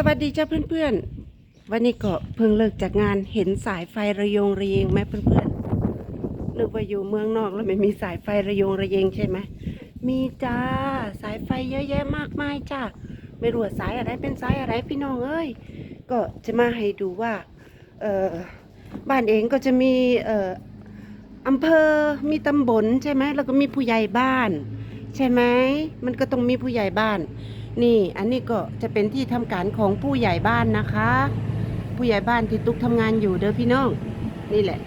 สวัสดีจ้าเพื่อนๆ วันนี้ก็เพิ่งเลิกจากงานเห็นสายไฟระยงระเยงไหมเพื่อนๆนึกว่าอยู่เมืองนอกแล้วไม่มีสายไฟระยงระเยงใช่ไหมมีจ้าสายไฟเยอะแยะมากมายจ้าไม่รู้ว่าสายอะไรเป็นสายอะไรพี่น้องเอ้ยก็จะมาให้ดูว่าเออบ้านเองก็จะมีเอออำเภอมีตำบลใช่ไหมแล้วก็มีผู้ใหญ่บ้าน ใช่ไหมมันก็ต้องมีผู้ใหญ่บ้าน นี่อันนี้ก็จะเป็นที่ทำการของผู้ใหญ่บ้านนะคะ ผู้ใหญ่บ้านที่ตุ๊กทำงานอยู่เด้อพี่น้องนี่แหละ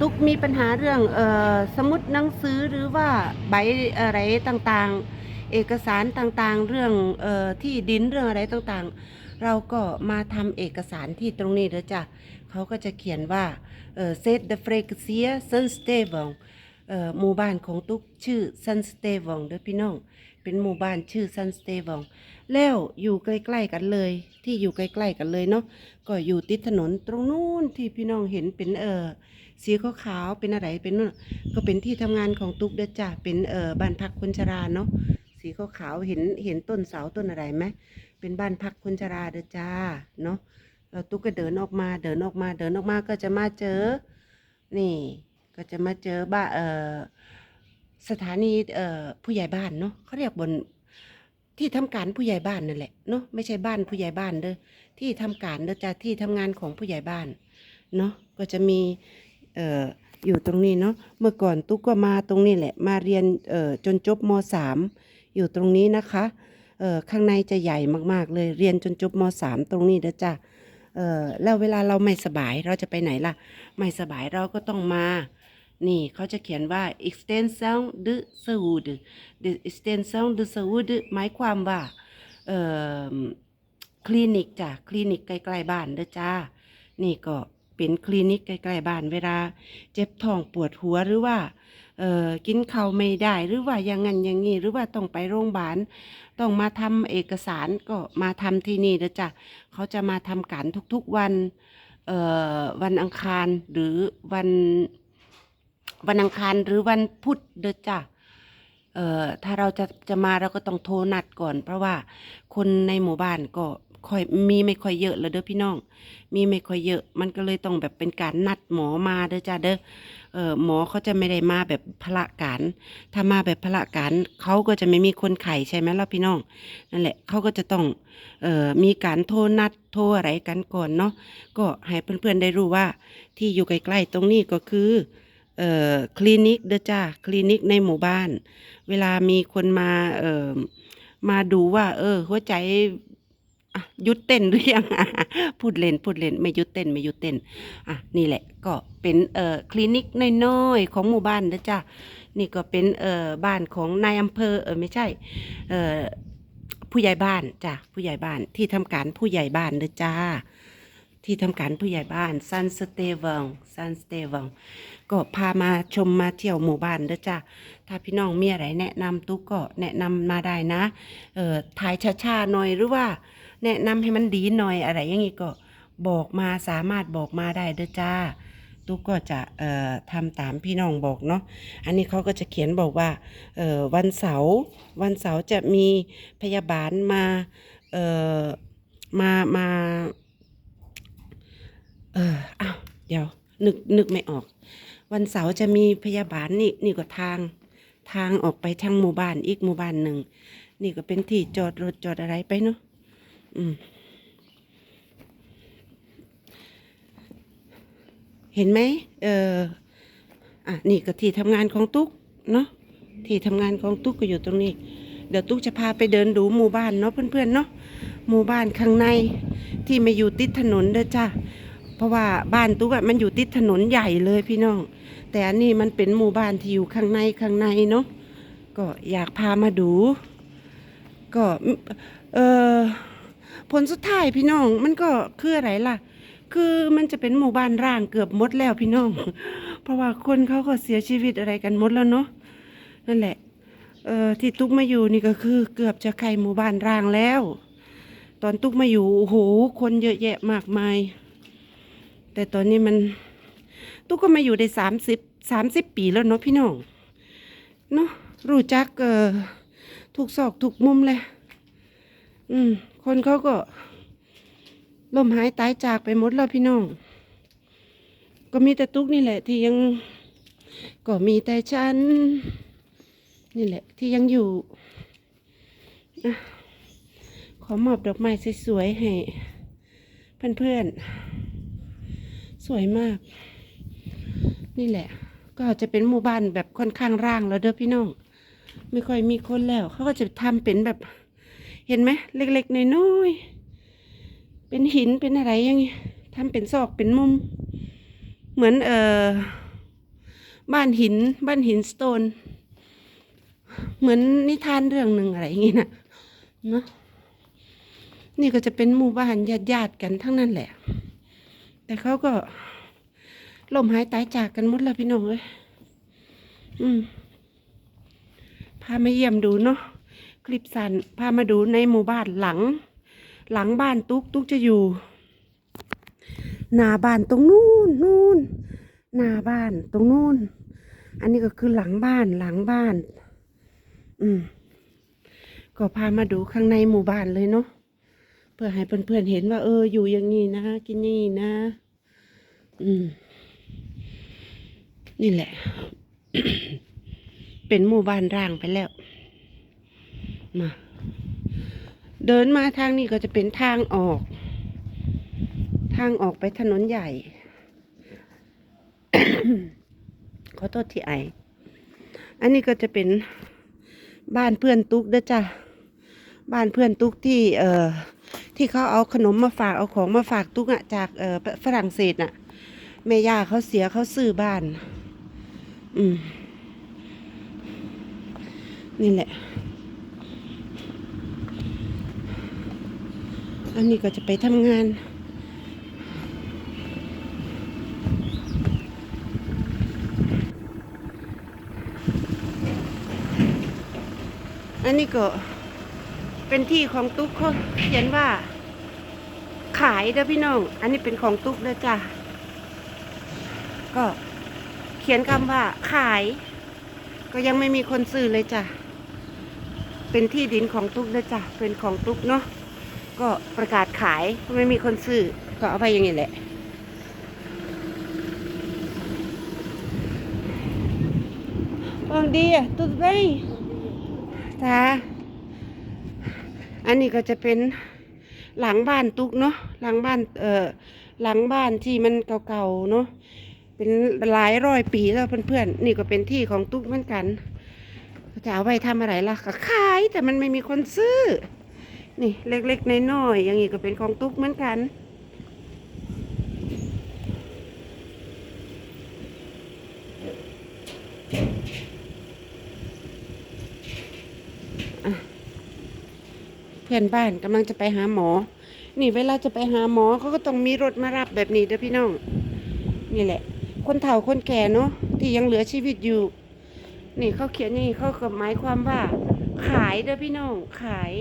ตุ๊กมีปัญหาเรื่องเออสมุดหนังสือหรือว่าใบอะไรต่างๆ เอกสารต่างๆ เรื่องเออที่ดินเรื่องอะไรต่างๆ เราก็มาทำเอกสารที่ตรงนี้เด้อจ้ะเขาก็จะเขียนว่าเออ set the f r e q u e n c y s u n s t a b l e เอ่อหมู่บ้านของตุ๊กชื่อ Sun s t a v o n เด้อพี่น้อง เป็นหมู่บ้านชื่อ Sun s t a v o n แล้วอยู่ใกล้ๆกันเลย ที่อยู่ใกล้ๆกันเลยเนาะก็อยู่ติดถนนตรงนู้นที่พี่น้องเห็นเป็นเออสีขาวๆเป็นอะไรเป็นนู่นก็เป็นที่ทำงานของตุ๊กเดจ้ะเป็นเออบ้านพักคนชราเนาะสีขาวๆเห็นเห็นต้นเสาต้นอะไรไหมเป็นบ้านพักคนชราเดจ้าเนาะแล้วตุ๊กก็เดินออกมาเดินออกมาเดินออกมาก็จะมาเจอ นี่ ก็จะมาเจอบ้านเออ สถานีผู้ใหญ่บ้านเนาะเขาเรียกบนที่ทำการผู้ใหญ่บ้านนั่นแหละเนาะไม่ใช่บ้านผู้ใหญ่บ้านเด้อที่ทำการเด้อจ้ะที่ทำงานของผู้ใหญ่บ้านเนาะก็จะมีเอ่ออยู่ตรงนี้เนาะเมื่อก่อนตุ๊กก็มาตรงนี้แหละ มาเรียนเอ่อจนจบมสามอยู่ตรงนี้นะคะเอ่อข้างในจะใหญ่มากๆ เลยเรียนจนจบมสามตรงนี้เด้อจ้ะเอ่อแล้วเวลาเราไม่สบายเราจะไปไหนล่ะ ไม่สบายเราก็ต้องมา นี่เขาจะเขียนว่า extension de saúde the extension de saúde หมายความว่าเอ่อคลินิกจ้ะคลินิกใกล้ๆบ้านเด้อจ้า นี่ก็เป็นคลินิกใกล้ๆบ้านเวลา เจ็บท้องปวดหัวหรือว่าเอ่อกินข้าวไม่ได้หรือว่าอย่างงั้นอย่างงี้หรือว่าต้องไปโรงพยาบาลต้องมาทำเอกสารก็มาทำที่นี่เด้อจ้ะเขาจะมาทำการทุกๆวันเอ่อวันอังคารหรือวัน วันอังคารหรือวันพุธเด้อจ้ะเอ่อถ้าเราจะจะมาเราก็ต้องโทรนัดก่อน เพราะว่าคนในหมู่บ้านก็ค่อยมีไม่ค่อยเยอะแล้วเด้อพี่น้อง มีไม่ค่อยเยอะ มันก็เลยต้องแบบเป็นการนัดหมอมาเด้อจ้ะเด้อเอ่อหมอเขาจะไม่ได้มาแบบพละการถ้ามาแบบพละการเขาก็จะไม่มีคนไข้ใช่ไหมล่ะพี่น้องนั่นแหละเขาก็จะต้องเอ่อมีการโทรนัดโทรอะไรกันก่อนเนาะก็ให้เพื่อนๆได้รู้ว่าที่อยู่ใกล้ๆตรงนี้ก็คือ เอ่อคลินิกเด้อจ้าคลินิกในหมู่บ้าน เวลามีคนมาเอ่อมาดูว่า เออ หัวใจหยุดเต้นหรือยังพูดเล่นพูดเล่นไม่หยุดเต้นไม่หยุดเต้นอะนี่แหละก็เป็นเอ่อคลินิกน้อยๆของหมู่บ้านเด้อจ้านี่ก็เป็นเอ่อบ้านของนายอำเภอเออไม่ใช่เอ่อผู้ใหญ่บ้านจ้ะผู้ใหญ่บ้านที่ทำการผู้ใหญ่บ้านเด้อจ้า ที่ทำการผู้ใหญ่บ้านซันสเตเวงซันสเตเวงก็พามาชมมาเที่ยวหมู่บ้านเด้อจ้าถ้าพี่น้องมีอะไรแนะนำตุ๊กก็แนะนำมาได้นะเอ่อถ่ายช้าๆหน่อยหรือว่า แนะนำให้มันดีหน่อยอะไรอย่างงี้ก็บอกมาสามารถบอกมาได้เด้อจ้าตุ๊กก็จะเอ่อทำตามพี่น้องบอกเนาะ อันนี้เขาก็จะเขียนบอกว่าเอ่อวันเสาร์วันเสาร์จะมีพยาบาลมาเอ่อมามา เอออ้าวเดี๋ยว นึกนึกไม่ออก วันเสาร์จะมีพยาบาลนี่นี่ก็ทาง ทางออกไปทางหมู่บ้านอีกหมู่บ้านหนึ่ง นี่ก็เป็นที่จอดรถจอดอะไรไปเนาะอืม เห็นไหมเอออะนี่ก็ที่ทำงานของตุ๊กเนาะที่ทำงานของตุ๊กก็อยู่ตรงนี้ เดี๋ยวตุ๊กจะพาไปเดินดูหมู่บ้านเนาะเพื่อนๆเนาะหมู่บ้านข้างในที่ไม่อยู่ติดถนนเด้อจ้า เพราะว่าบ้านตุ๊กมันอยู่ติดถนนใหญ่เลยพี่น้อง แต่อันนี้มันเป็นหมู่บ้านที่อยู่ข้างในข้างในเนาะก็อยากพามาดู ก็เออผลสุดท้ายพี่น้องมันก็คืออะไรล่ะ คือมันจะเป็นหมู่บ้านร้างเกือบหมดแล้วพี่น้อง เพราะว่าคนเขาก็เสียชีวิตอะไรกันหมดแล้วเนาะนั่นแหละเออที่ตุ๊กมาอยู่นี่ก็คือเกือบจะใครหมู่บ้านร้างแล้ว ตอนตุ๊กมาอยู่โอ้โหคนเยอะแยะมากมาย แต่ตอนนี้มันตุ๊กก็มาอยู่ได้สามสิบสามสิบปีแล้วเนาะพี่น้องเนาะรู้จักเอ่อถูกซอกถูกมุมเลย อืม คนเขาก็ลมหายตายจากไปหมดแล้วพี่น้อง ก็มีแต่ตุ๊กนี่แหละ ที่ยัง ก็มีแต่ฉัน นี่แหละ ที่ยังอยู่อขอมอบดอกไม้สวยๆให้เพื่อนๆ สวยมาก นี่แหละ ก็จะเป็นหมู่บ้านแบบค่อนข้างร่างแล้วเด้อพี่น้อง ไม่ค่อยมีคนแล้ว เขาก็จะทำเป็นแบบ เห็นไหมเล็กๆน้อยๆเป็นหินเป็นอะไรอย่างงี้ทำเป็นซอกเป็นมุม เหมือนเอ่อบ้านหิน บ้านหินสโตน เหมือนนิทานเรื่องหนึ่งอะไรอย่างงี้นะเนาะนี่ก็จะเป็นหมู่บ้านญาติๆกันทั้งนั้นแหละ แต่เขาก็ล่มหายตายจากกันหมดแล้วพี่น้องเอ้ยอืม พามาเยี่ยมดูเนาะ คลิปสั้นพามาดูในหมู่บ้านหลัง หลังบ้านตุ๊กตุ๊กจะอยู่ หน้าบ้านตรงนู้นนู่นหน้าบ้านตรงนู้น อันนี้ก็คือหลังบ้านหลังบ้าน อืม ก็พามาดูข้างในหมู่บ้านเลยเนาะ พื่อให้เพื่อนๆเห็นว่า เออ อยู่อย่างนี้นะ กินอย่างนี้นะ อืม นี่แหละ เป็นหมู่บ้านร้างไปแล้ว มา เดินมาทางนี้ก็จะเป็นทางออก ทางออกไปถนนใหญ่ ขอโทษที่ไอ อันนี้ก็จะเป็นบ้านเพื่อนตุ๊กเด้อจ้ะ บ้านเพื่อนตุ๊กที่ เอ่อ ที่เขาเอาขนมมาฝากเอาของมาฝากตุ๊กอะจากเออฝรั่งเศสน่ะแม่ย่าเขาเสียเขาซื้อบ้าน อืม นี่แหละ อันนี้ก็จะไปทำงานอันนี้ก็เป็นที่ของตุ๊กเขาเขียนว่าายเด้อพี่น้อง อันนี้เป็นของตุ๊กเด้อจ้ะ ก็เขียนคำว่าขาย ก็ยังไม่มีคนซื้อเลยจ้ะ เป็นที่ดินของตุ๊กเด้อจ้ะ เป็นของตุ๊กเนาะ ก็ประกาศขายก็ไม่มีคนซื้อ ก็เอาไปอย่างนี้แหละ Bom dia, tudo bem? จ้าอันนี้ก็จะเป็น หลังบ้านตุกเนาะหลังบ้านเอ่อหลังบ้านที่มันเก่าๆเนาะเป็นหลายร้อยปีแล้วเพื่อนๆนี่ก็เป็นที่ของตุ๊กเหมือนกันจะเอาไปทำอะไรล่ะก็ขายแต่มันไม่มีคนซื้อ นี่เล็กๆน้อยๆอย่างนี้ก็เป็นของตุ๊กเหมือนกัน อนบ้านกำลังจะไปหาหมอ นี่เวลาจะไปหาหมอเขาก็ต้องมีรถมารับแบบนี้เด้อพี่น้อง นี่แหละ คนเฒ่าคนแก่เนาะที่ยังเหลือชีวิตอยู่ นี่เขาเขียนนี้เขาก็หมายความว่า ขายเด้อพี่น้อง ขาย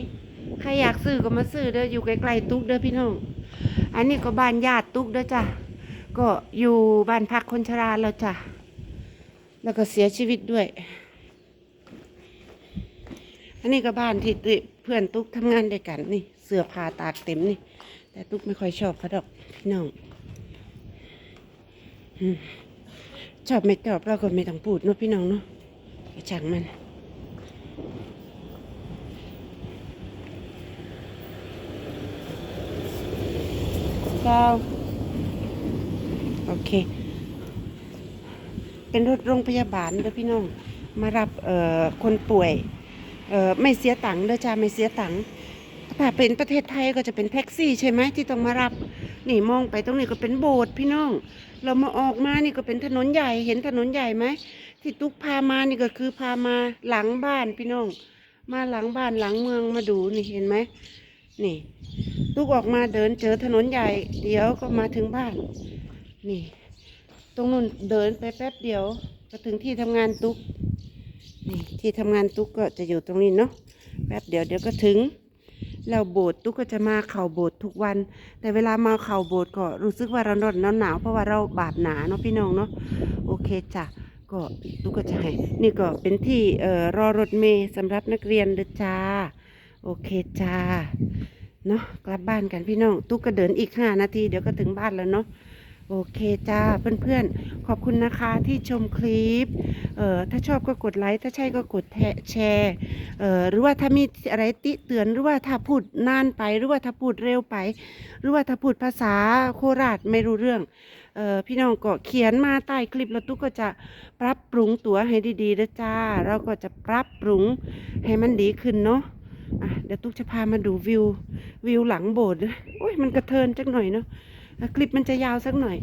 ใครอยากซื้อก็มาซื้อเด้ออยู่ใกลๆตุ๊กเด้อพี่น้อง อันนี้ก็บ้านญาติตุ๊กเด้อจ้ะก็อยู่บ้านพักคนชราแล้วจ้ะแล้วก็เสียชีวิตด้วย อันนี้ก็บ้านที่ติ พื่อนตุ๊กทำงานด้วยกันนี่ เสื้อผ้าตากเต็มนี่ แต่ตุ๊กไม่ค่อยชอบเขาดอกพี่น้องอชอบไม่ชอบเราก็ไม่ต้องพูดเนาะพี่น้องเนาะช่างมันเก้าโอเค เป็นรถโรงพยาบาลเด้อพี่น้อง มารับเอ่อคนป่วย เออไม่เสียตังค์เด้อจ้าไม่เสียตังค์ถ้าเป็นประเทศไทยก็จะเป็นแท็กซี่ใช่ไหมที่ต้องมารับ นี่มองไปตรงนี้ก็เป็นโบสถ์พี่น้อง เรามาออกมานี่ก็เป็นถนนใหญ่เห็นถนนใหญ่ไหมที่ตุ๊กพามานี่ก็คือพามาหลังบ้านพี่น้อง มาหลังบ้านหลังเมืองมาดูนี่เห็นไหมนี่ ตุ๊กออกมาเดินเจอถนนใหญ่ เดี๋ยวก็มาถึงบ้าน นี่ ตรงนู้นเดินไปแป๊บเดียวก็ถึงที่ทำงานตุ๊ก นี่ที่ทำงานตุ๊กก็จะอยู่ตรงนี้เนาะแป๊บเดียวเดี๋ยวก็ถึงแล้วโบสถ์ตุ๊กก็จะมาเข่าโบสถ์ทุกวัน แต่เวลามาเข่าโบสถ์ก็รู้สึกว่าเราร้อนหนาวเพราะว่าเราบาดหนาเนาะพี่น้องเนาะโอเคจ้ะก็ตุ๊กก็จะให้นี่ก็เป็นที่เอ่อรอรถเมย์สำหรับนักเรียนเด้อจ้าโอเคจ้าเนาะกลับบ้านกันพี่น้องตุ๊กก็เดินอีกห้านาทีเดี๋ยวก็ถึงบ้านแล้วเนาะ โอเคจ้าเพื่อนๆ ขอบคุณนะคะที่ชมคลิปเอ่อถ้าชอบก็กดไลค์ ถ้าใช่ก็กดแชร์เอ่อหรือว่าถ้ามีอะไรติเตือนหรือว่าถ้าพูดนานไป หรือว่าถ้าพูดเร็วไป หรือว่าถ้าพูดภาษาโคราชไม่รู้เรื่องเอ่อพี่น้องก็เขียนมาใต้คลิปแล้วตุ๊กก็จะปรับปรุงตัวให้ดีๆนะจ้า เราก็จะปรับปรุงให้มันดีขึ้นเนาะอะเดี๋ยวตุ๊กจะพามาดูวิววิวหลังโบสถ์โอ้ยมันกระเทินจักหน่อยเนาะ คลิปมันจะยาวสักหน่อย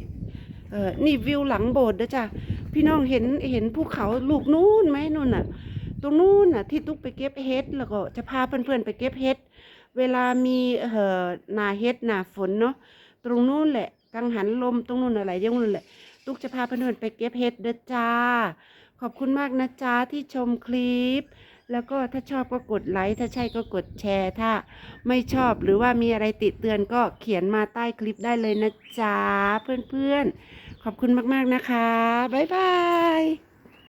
เออนี่วิวหลังโบสถ์นะจ้าพี่น้องเห็นเห็นภูเขาลูกนู้นไหมนู่นน่ะ ตรงนู้นน่ะ ที่ตุ๊กไปเก็บเห็ดแล้วก็จะพาเพื่อนๆไปเก็บเห็ดเวลามีเอ่อหนาเห็ดหนาฝนเนาะตรงนู้นแหละกังหันลมตรงนู้นอะไรย่างนู้นแหละตุ๊กจะพาเพื่อนๆไปเก็บเห็ดเด้อจ้า ขอบคุณมากนะจ้าที่ชมคลิป แล้วก็ถ้าชอบก็กดไลค์ถ้าใช่ก็กดแชร์ ถ้าไม่ชอบหรือว่ามีอะไรติดเตือนก็เขียนมาใต้คลิปได้เลยนะจ๊ะเพื่อนๆ ขอบคุณมากๆนะคะ บ๊ายบาย